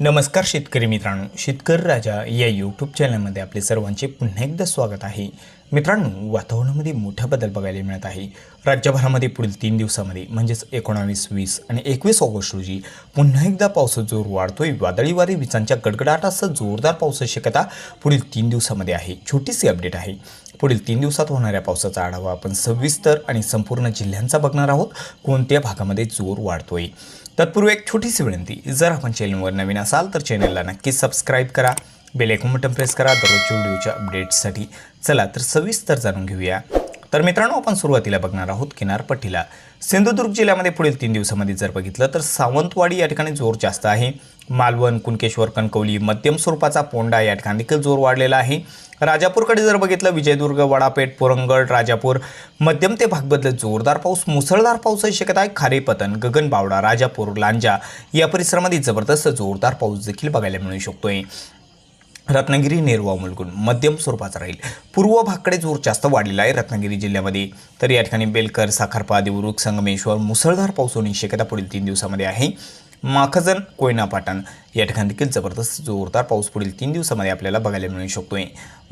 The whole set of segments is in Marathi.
नमस्कार शेतकरी मित्रांनो शेतकरी राजा या यूट्यूब चॅनलमध्ये आपले सर्वांचे पुन्हा एकदा स्वागत आहे. मित्रांनो वातावरणामध्ये मोठा बदल बघायला मिळत आहे. राज्यभरामध्ये पुढील तीन दिवसामध्ये म्हणजेच एकोणावीस वीस आणि एकवीस ऑगस्ट रोजी पुन्हा एकदा पावसाचा जोर वाढतोय. वादळी वारे विजांच्या गडगडाटासह जोरदार पावसाची शक्यता पुढील तीन दिवसामध्ये आहे. छोटीशी अपडेट आहे. पुढील तीन दिवसात होणाऱ्या पावसाचा आढावा आपण सविस्तर आणि संपूर्ण जिल्ह्यांचा बघणार आहोत. कोणत्या भागामध्ये जोर वाढतोय? तत्पूर्वी एक छोटीशी विनंती. जर आपण चॅनलवर नवीन असाल तर चॅनलला नक्कीच सबस्क्राईब करा. बेल आयकॉन बटन प्रेस करा. दररोजच्या व्हिडिओच्या अपडेट्ससाठी चला तर सविस्तर जाणून घेऊया. तर मित्रांनो आपण सुरुवातीला बघणार आहोत किनारपट्टीला. सिंधुदुर्ग जिल्ह्यामध्ये पुढील तीन दिवसामध्ये जर बघितलं तर सावंतवाडी या ठिकाणी जोर जास्त आहे. मालवण कुणकेश्वर कणकवली मध्यम स्वरूपाचा पोंडा या ठिकाणी देखील जोर वाढलेला आहे. राजापूरकडे जर बघितलं विजयदुर्ग वडापेठ पोरंगड राजापूर मध्यम ते भागबदल जोरदार पाऊस मुसळधार पावसाची शक्यता आहे. खारेपतन गगनबावडा राजापूर लांजा या परिसरामध्ये जबरदस्त जोरदार पाऊस देखील बघायला मिळू शकतोय. रत्नागिरी नेरवा मुलगुण मध्यम स्वरूपाचा राहील. पूर्व भागकडे जोर जास्त वाढलेला आहे रत्नागिरी जिल्ह्यामध्ये. तर या ठिकाणी बेलकर साखरपा देवरुख संगमेश्वर मुसळधार पाऊस होण्याची शक्यता पुढील तीन दिवसामध्ये आहे. माखजन कोयना पाटण या ठिकाणी देखील जबरदस्त जोरदार पाऊस पुढील तीन दिवसामध्ये आपल्याला बघायला मिळू शकतोय.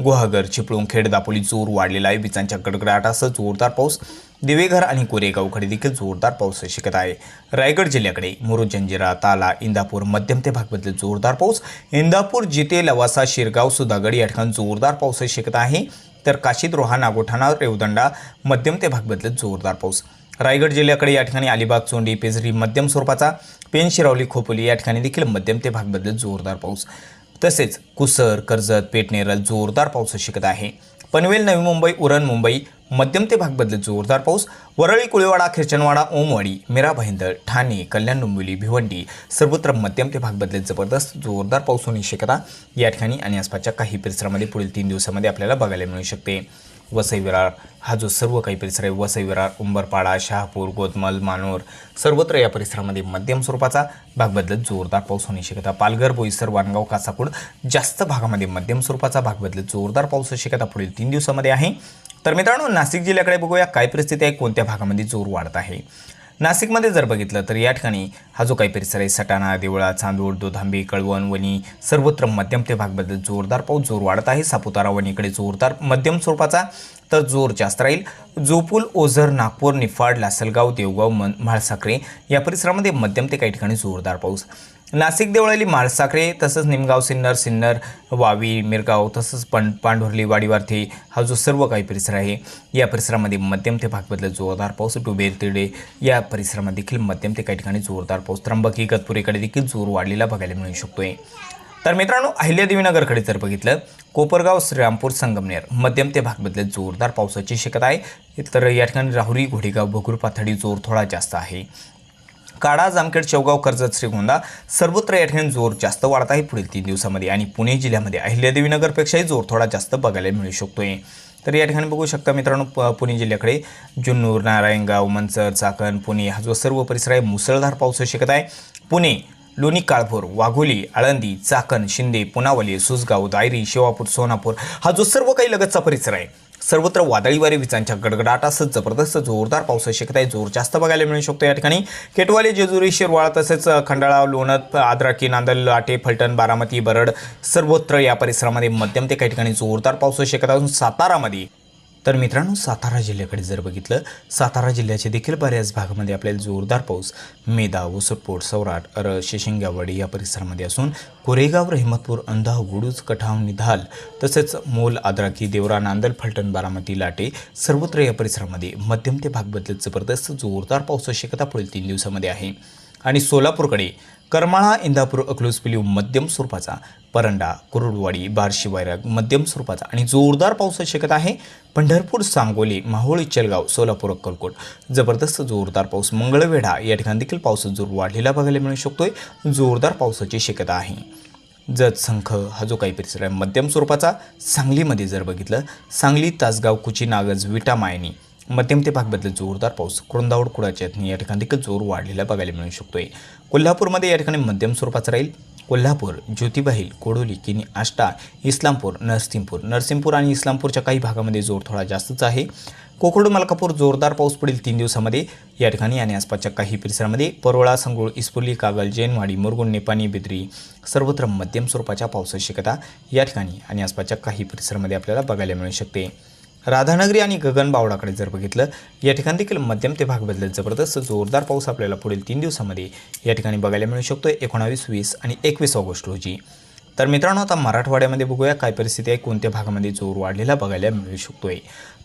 गुहागर चिपळूण खेड दापोली जोर वाढलेला आहे. विजांच्या गडगडाटासह जोरदार पाऊस. दिवेघर आणि कोरेगावकडे देखील जोरदार पाऊस शिकत आहे. रायगड जिल्ह्याकडे मुरुड जंजिरा ताला इंदापूर मध्यम ते भागबद्दल जोरदार पाऊस. इंदापूर जिते लवासा शिरगाव सुधागड या ठिकाणी जोरदार पाऊस शिकत आहे. तर काशीद रोहा नागोठाणा रेवदंडा मध्यम ते भागबद्दल जोरदार पाऊस. रायगड जिल्ह्याकडे या ठिकाणी अलिबाग चोंडी पेजरी मध्यम स्वरूपाचा पेन शिरावली खोपोली या ठिकाणी देखील मध्यम ते भागबद्दल जोरदार पाऊस. तसेच कुसर कर्जत पेटनेरल जोरदार पाऊस शिकत आहे. पनवेल नवी मुंबई उरण मुंबई मध्यम ते भागबद्दल जोरदार पाऊस. वरळी कुळेवाडा खिरचनवाडा ओमवाडी मीरा भाईंदर ठाणे कल्याण डोंबिवली भिवंडी सर्वत्र मध्यम ते भागबद्दल जबरदस्त जोरदार पाऊस होण्याची शक्यता या ठिकाणी आणि आसपासच्या काही परिसरामध्ये पुढील तीन दिवसामध्ये आपल्याला बघायला मिळू शकते. वसई विरार हा जो सर्व काही परिसर आहे वसई विरार उंबरपाडा शहापूर गोतमल मानोर सर्वत्र या परिसरामध्ये मध्यम स्वरूपाचा भाग बदलत जोरदार पाऊस होण्याची शक्यता. पालघर बोईसर वाणगाव कासापूर जास्त भागामध्ये मध्यम स्वरूपाचा भाग बदलत जोरदार पाऊस शक्यता पुढील तीन दिवसामध्ये आहे. तर मित्रांनो नाशिक जिल्ह्याकडे बघूया काय परिस्थिती आहे कोणत्या भागामध्ये जोर वाढत आहे? नाशिकमध्ये जर बघितलं तर या ठिकाणी हा जो काही परिसर आहे सटाणा देवळा चांदोड दोधांबी कळवण वणी सर्वत्र मध्यम ते भागबद्दल जोरदार पाऊस जोर वाढत आहे. सापुतारा वणीकडे जोरदार मध्यम स्वरूपाचा तर जोर जास्त राहील. जोपूल ओझर नागपूर निफाड लासलगाव देवगाव मन म्हाळसाखरे या परिसरामध्ये मध्यम ते काही ठिकाणी जोरदार पाऊस. नाशिक देवळाली म्हाळसाखरे तसंच निमगाव सिन्नर सिन्नर वावी मिरगाव तसंच पण पांढुर्ली वाडीवार्थी हा जो सर्व काही परिसर आहे या परिसरामध्ये मध्यम ते भागबद्दल जोरदार पाऊस टुबेर तिडे या परिसरामध्ये देखील मध्यम ते काही ठिकाणी जोरदार पाऊस त्र्यंबकी गतपुरीकडे देखील जोर वाढलेला बघायला मिळू शकतोय. तर मित्रांनो अहिल्यादेवीनगरकडे जर बघितलं कोपरगाव श्रीरामपूर संगमनेर मध्यम ते भागमधले जोरदार पावसाची शक्यता आहे. तर या ठिकाणी राहुरी घोडेगाव भोगूर पाथडी जोर थोडा जास्त आहे. काडा जामखेड शेवगाव कर्जत श्रीगोंदा सर्वत्र या ठिकाणी जोर जास्त वाढत आहे पुढील तीन दिवसामध्ये आणि पुणे जिल्ह्यामध्ये अहिल्यादेवीनगरपेक्षाही जोर थोडा जास्त बघायला मिळू शकतोय. तर या ठिकाणी बघू शकता मित्रांनो प पुणे जिल्ह्याकडे जुन्नूर नारायणगाव मंचर चाकण पुणे हा जो सर्व परिसर आहे मुसळधार पाऊस शकत आहे. पुणे लोणी काळभोर वाघोली आळंदी चाकण शिंदे पुनावली सुसगाव दायरी शेवापूर सोनापूर हा जो सर्व काही लगतचा परिसर आहे सर्वत्र वादळी वारे विजांच्या गडगडाटासह जबरदस्त जोरदार पावसाची शक्यता आहे. जोर जास्त बघायला मिळू शकतो या ठिकाणी. केटवाले जेजुरी शिरवाळा तसेच खंडाळा लोणत आद्राकी नांदल लाटे फलटण बारामती बरड सर्वत्र या परिसरामध्ये मध्यम ते काही ठिकाणी जोरदार पावसाची शक्यता असून सातारामध्ये तर मित्रांनो सातारा जिल्ह्याकडे जर बघितलं सातारा जिल्ह्याच्या देखील बऱ्याच भागामध्ये आपल्याला जोरदार पाऊस मेदा वसटपोट सौराट अर शेशिंगावाडी या परिसरामध्ये असून कोरेगाव रहिमतपूर अंधा गुडूज कठाव निधाल तसेच मोल आद्राकी देवरा नांदल फलटण बारामती लाटे सर्वत्र या परिसरामध्ये मध्यम ते भाग बदलत जबरदस्त जोरदार पावसाची शक्यता पुढील तीन दिवसामध्ये आहे. आणि सोलापूरकडे करमाळा इंदापूर अकलूज पिलीव मध्यम स्वरूपाचा परंडा कुरुडवाडी बार्शी वैराग मध्यम स्वरूपाचा आणि जोरदार पावसाची शक्यता आहे. पंढरपूर सांगोली माहुळ चलगाव सोलापूर अक्कलकोट. जबरदस्त जोरदार पाऊस मंगळवेढा या ठिकाणी देखील पाऊस जोर वाढलेला बघायला मिळू शकतोय. जोरदार पावसाची शक्यता आहे. जत संख हा जो काही परिसर आहे मध्यम स्वरूपाचा सांगलीमध्ये जर बघितलं सांगली तासगाव कुची नागज विटा मायनी मध्यम ते भागबद्दल जोरदार पाऊस कुरुंदावड कुडाच्या या ठिकाणी देखील जोर वाढलेला बघायला मिळू शकतोय. कोल्हापूरमध्ये या ठिकाणी मध्यम स्वरूपाचा राहील. कोल्हापूर ज्योतिबाहील कोडोली किनी आष्टा इस्लामपूर नरसिंहपूर. नरसिंहपूर आणि इस्लामपूरच्या काही भागामध्ये जोर थोडा जास्तच आहे. कोकरूड मलकापूर जोरदार पाऊस पुढील तीन दिवसामध्ये. या ठिकाणी आणि आसपासच्या काही परिसरामध्ये परोळा संगुळ इस्पोली कागल जैनवाडी मुरगुण नेपाणी बिद्री सर्वत्र मध्यम स्वरूपाच्या पावसाची शक्यता या ठिकाणी आणि आसपासच्या काही परिसरामध्ये आपल्याला बघायला मिळू शकते. राधानगरी आणि गगनबावडाकडे जर बघितलं या ठिकाणी देखील मध्यम ते भाग बदलत जबरदस्त जोरदार पाऊस आपल्याला पुढील तीन दिवसामध्ये या ठिकाणी बघायला मिळू शकतो एकोणावीस वीस आणि एकवीस ऑगस्ट रोजी. तर मित्रांनो आता मराठवाड्यामध्ये बघूया काय परिस्थिती आहे कोणत्या भागामध्ये जोर वाढलेला बघायला मिळू शकतोय.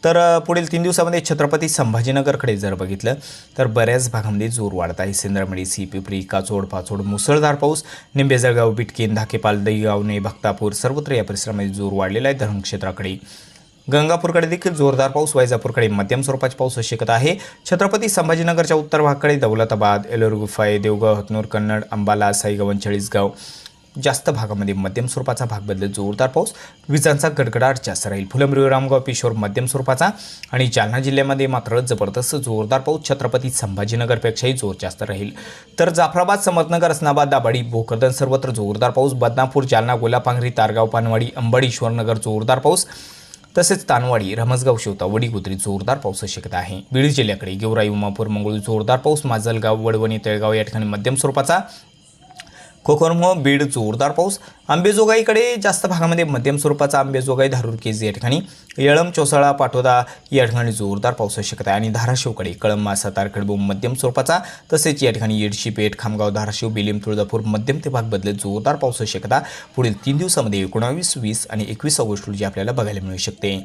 तर पुढील तीन दिवसामध्ये छत्रपती संभाजीनगरकडे जर बघितलं तर बऱ्याच भागामध्ये जोर वाढत आहे. सिंदरमडी सी पिपरी काचोड पाचोड मुसळधार पाऊस. निंबे जळगाव बिटकेन धाकेपाल दहीगावणे भक्तापूर सर्वत्र या परिसरामध्ये जोर वाढलेला आहे धरणक्षेत्राकडे गंगापूरकडे देखील जोरदार पाऊस वैजापूरकडे मध्यम स्वरूपाचा पाऊस शक्यता आहे. छत्रपती संभाजीनगरच्या उत्तर भागाकडे दौलताबाद एलोर गुफाई देवगाव हतनूर कन्नड अंबाला साईगवन चाळीसगाव जास्त भागामध्ये मध्यम स्वरूपाचा भाग बदलत जोरदार पाऊस. विजांचा गडगडाट जास्त राहील. फुलंब्री रामगाव पिशोर मध्यम स्वरूपाचा आणि जालना जिल्ह्यामध्ये मात्र जबरदस्त जोरदार पाऊस छत्रपती संभाजीनगरपेक्षाही जोर जास्त राहील. तर जाफराबाद समर्थनगर अस्नाबाद दाबाडी भोकरदन सर्वत्र जोरदार पाऊस. बदनापूर जालना गोलापांगरी तारगाव पानवाडी अंबड ईश्वरनगर जोरदार पाऊस. तसेच तानवाडी रमसगाव शिवता वडीगुत्री जोरदार पावसाची शक्यता आहे. बीड जिल्ह्याकडे गेवराई उमापूर मंगळू जोरदार पाऊस माजलगाव वडवणी तळगाव या ठिकाणी मध्यम स्वरूपाचा कोकणमो बीड जोरदार पाऊस. आंबेजोगाईकडे जास्त भागामध्ये मध्यम स्वरूपाचा आंबेजोगाई धारूर केज या ठिकाणी. येळम चोसाळा पाटोदा या ठिकाणी जोरदार पावसाची शक्यता आहे. आणि धाराशिवकडे कळंबा सातार मध्यम स्वरूपाचा तसेच या ठिकाणी येडशी पेठ खामगाव धाराशिव बेलीम तुळजापूर मध्यम ते भाग बदलत जोरदार पावसाची शक्यता पुढील तीन दिवसामध्ये एकोणावीस वीस आणि एकवीस ऑगस्ट रोजी आपल्याला बघायला मिळू शकते.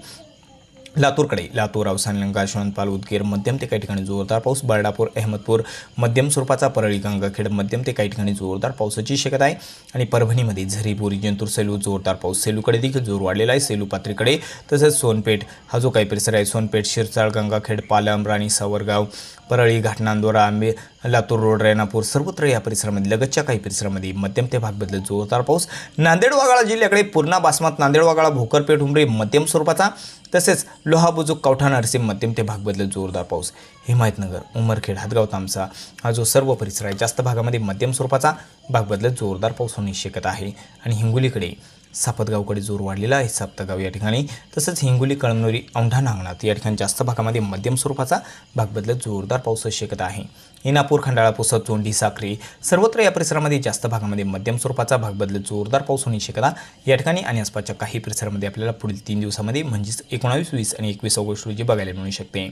लातूरकडे. लातूर अवसान लंका यशवंतपाल उदगीर मध्यम ते काही ठिकाणी जोरदार पाऊस बर्डापूर अहमदपूर मध्यम स्वरूपाचा परळी गंगाखेड मध्यम ते काही ठिकाणी जोरदार पावसाची शक्यता आहे. आणि परभणीमध्ये झरीपुरी जंतूर जिंतूर सेलू जोरदार पाऊस. सेलूकडे देखील जोर वाढलेला आहे. सेलू पात्रीकडे तसेच सोनपेठ हा जो काही परिसर आहे सोनपेठ शिरसाळ गंगाखेड पालम राणी सावरगाव परळी घाटनांदोरा आंबे लातूर रोड रेणापूर सर्वत्र या परिसरामध्ये लगतच्या काही परिसरामध्ये मध्यम ते भाग बदलत जोरदार पाऊस. नांदेड वागाळा जिल्ह्याकडे पूर्णा बासमत नांदेड वागाळा भोकरपेठ उमरे मध्यम स्वरूपाचा तसेच लोहाबुजुक कवठा नरसिंह मध्यम ते भाग बदलत जोरदार पाऊस हिमायतनगर उमरखेड हातगाव तामसा हा जो सर्व परिसर आहे जास्त भागामध्ये मध्यम स्वरूपाचा भाग बदलत जोरदार पाऊस होण्याची शक्यता आहे. आणि हिंगोलीकडे सापतगावकडे जोर वाढलेला आहे. साप्तगाव या ठिकाणी तसंच हिंगोली कळमनुरी औंढा नांगणात या ठिकाणी जास्त भागामध्ये मध्यम स्वरूपाचा भाग बदलत जोरदार पाऊस शक्यता आहे. इनापूर खंडाळा पुसद चोंडी साखरी सर्वत्र या परिसरामध्ये जास्त भागामध्ये मध्यम स्वरूपाचा भाग बदलत जोरदार पाऊस होण्याची शक्यता या ठिकाणी आणि आसपासच्या काही परिसरामध्ये आपल्याला पुढील तीन दिवसामध्ये म्हणजेच एकोणावीस वीस आणि एकवीस ऑगस्ट रोजी बघायला मिळू शकते.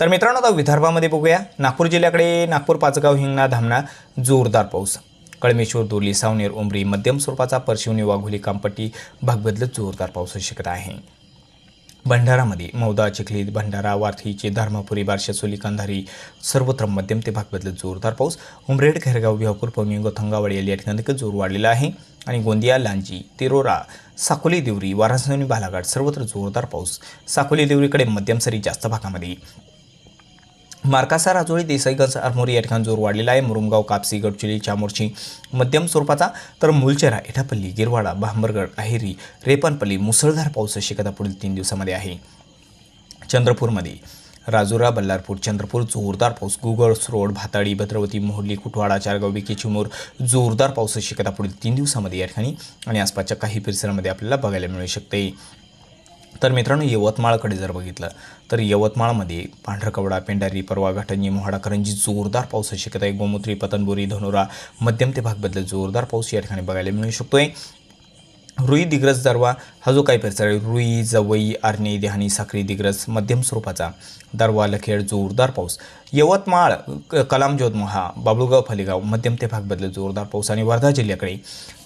तर मित्रांनो आता विदर्भामध्ये बघूया. नागपूर जिल्ह्याकडे नागपूर पाचगाव हिंगणा धामणा जोरदार पाऊस. कळमेश्वर दोर्ली सावनेर उमरी मध्यम स्वरूपाचा परशिवनी वाघोली कामपट्टी भाग बदलत जोरदार पाऊस शक्यता आहे. भंडारामध्ये मौदा चिखली भंडारा वार्थीचे धर्मापुरी बारशासोली कंधारी सर्वत्र मध्यम ते भाग बदलत जोरदार पाऊस. उमरेड खैरगाव विहापूर पवनी गोथंगावाडी या ठिकाणी देखील जोर वाढलेला आहे. आणि गोंदिया लांजी तिरोरा साकोली देवरी वाराणसी बालाघाट सर्वत्र जोरदार पाऊस. साकोली देवरीकडे मध्यम सरी जास्त भागामध्ये. मार्कासा राजोळी देसाईगंज आरमोरी या ठिकाणी जोर वाढलेला आहे. मुरुमगाव कापसी गडचिली चामोर्ची मध्यम स्वरूपाचा तर मुलचेरा एठापल्ली गिरवाडा भांबरगड अहेरी रेपनपल्ली मुसळधार पावसाची शक्यता पुढील तीन दिवसामध्ये आहे. चंद्रपूरमध्ये राजुरा बल्लारपूर चंद्रपूर जोरदार पाऊस गुगळस रोड भाताळी भद्रवती मोहल्ली कुटवाडा चारगाव विके चिमूर जोरदार पावसाची शक्यता पुढील तीन दिवसामध्ये या ठिकाणी आणि आसपासच्या काही परिसरामध्ये आपल्याला बघायला मिळू शकते. तर मित्रांनो यवतमाळकडे जर बघितलं तर यवतमाळमध्ये पांढरकवडा पेंढारी परवा घाटंजी मोहाडा करंजी जोरदार पाऊस शक्यता आहे. गोमूत्री पतनबुरी धनोरा मध्यम ते भाग जोरदार पाऊस या ठिकाणी बघायला मिळू शकतोय. रुई दिग्रस दरवा हा जो काही परिसर आहे रुई जवई आर्णी देहानी साखरी दिग्रस मध्यम स्वरूपाचा दरवा लखेड जोरदार पाऊस. यवतमाळ क- कलाम जोधमहा बाबुळगाव फलेगाव मध्यम ते भाग बदलत जोरदार पाऊस आणि वर्धा जिल्ह्याकडे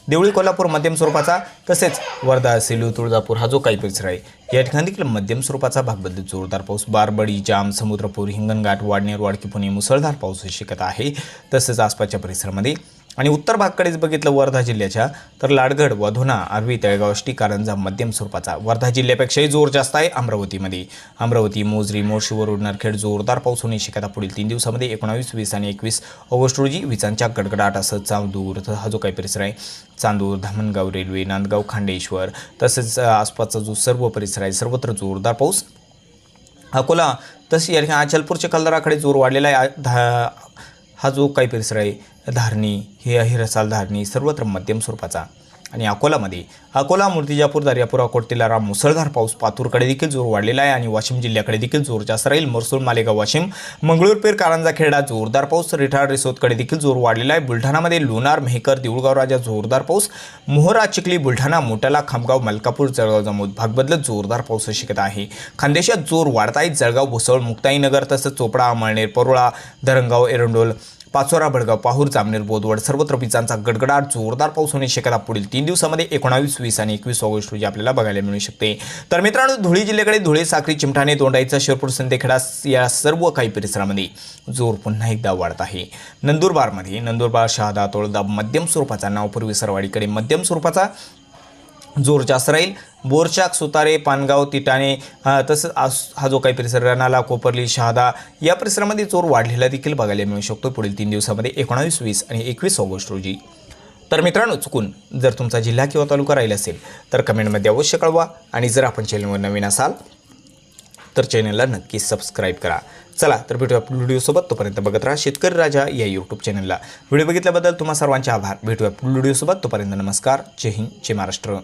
देवळी कोल्हापूर मध्यम स्वरूपाचा तसेच वर्धा सेलू तुळजापूर हा जो काही परिसर आहे या ठिकाणी देखील मध्यम स्वरूपाचा भाग बदलत जोरदार पाऊस बारबडी जाम समुद्रपूर हिंगणघाट वाडनेर वाडकी पुणे मुसळधार पाऊस शक्यता आहे. तसेच आसपासच्या परिसरामध्ये आणि उत्तर भागकडेच बघितलं वर्धा जिल्ह्याच्या तर लाडगड वधोना आर्वी तळेगाव अष्टी कारंजा मध्यम स्वरूपाचा. वर्धा जिल्ह्यापेक्षाही जोर जास्त आहे अमरावतीमध्ये. अमरावती मोजरी मोर्शीवर नरखेड जोरदार पाऊस होण्याची शक्यता पुढील तीन दिवसामध्ये एकोणावीस वीस आणि एकवीस ऑगस्ट रोजी विजांच्या गडगडाटासह असं चांदूर तर हा जो काही परिसर आहे चांदूर धामणगाव रेल्वे नांदगाव खांडेश्वर तसेच आसपासचा जो सर्व परिसर आहे सर्वत्र जोरदार पाऊस. अकोला तशी या ठिकाणी अचलपूरच्या कल्दराकडे जोर वाढलेला आहे. धा हा जो काही परिसर आहे धारणी हे आहे रसाल धारणी सर्वत्र मध्यम स्वरूपाचा. आणि अकोलामध्ये अकोला मूर्तिजापूर दर्यापूर अकोट तिलारा मुसळधार पाऊस पातूरकडे देखील जोर वाढलेला आहे आणि वाशिम जिल्ह्याकडे देखील जोर जास्त राहील. मरसूल मालेगाव वाशिम मंगळूरपेर कारंजा खेडा जोरदार पाऊस रिठाड रिसोदकडे देखील जोर वाढलेला आहे. बुलढाणामध्ये लोणार मेहकर देऊळगाव राजा जोरदार पाऊस मोहरा चिखली बुलढाणा मोटाला खामगाव मलकापूर जळगाव जमोद भाग बदलत जोरदार पाऊस शक्यता आहे. खानदेशात जोर वाढत आहे जळगाव भुसवळ मुक्ताईनगर तसंच चोपडा अमळनेर परोळा धरणगाव एरंडोल पाचोरा भडगाव पाहूर जामनेर बोदवड सर्वत्र विजांचा गडगडाट जोरदार पाऊस होण्याची शक्यता पुढील तीन दिवसामध्ये एकोणावीस वीस आणि एकवीस ऑगस्ट रोजी आपल्याला बघायला मिळू शकते. तर मित्रांनो धुळे जिल्ह्याकडे धुळे साखरी चिमठाणे दोंडाईचा शिरपूर संदेखेडा या सर्व काही परिसरामध्ये जोर पुन्हा एकदा वाढत आहे. नंदुरबारमध्ये नंदुरबार शहादा तोळदा मध्यम स्वरूपाचा नावपूर्वी सरवाडीकडे मध्यम स्वरूपाचा जोर जास्त राहील. बोरचाक सुतारे पानगाव तिटाणे तसंच आस- हा जो काही परिसर रनाला कोपरली शहादा या परिसरामध्ये जोर वाढलेला देखील बघायला मिळू शकतो. पुढील तीन दिवसामध्ये एकोणावीस वीस आणि एकवीस ऑगस्ट रोजी. तर मित्रांनो चुकून जर तुमचा जिल्हा किंवा तालुका राहिला असेल तर कमेंटमध्ये अवश्य कळवा आणि जर आपण चॅनलवर नवीन असाल तर चॅनलला नक्की सबस्क्राईब करा. चला तर भेटूया आपल्या व्हिडिओसोबत. तोपर्यंत बघत राहा शेतकरी राजा या यूट्यूब चॅनलला. व्हिडिओ बघितल्याबद्दल तुम्हा सर्वांचे आभार. भेटूया पुढील व्हिडिओसोबत. तोपर्यंत नमस्कार. जय हिंद. जय महाराष्ट्र.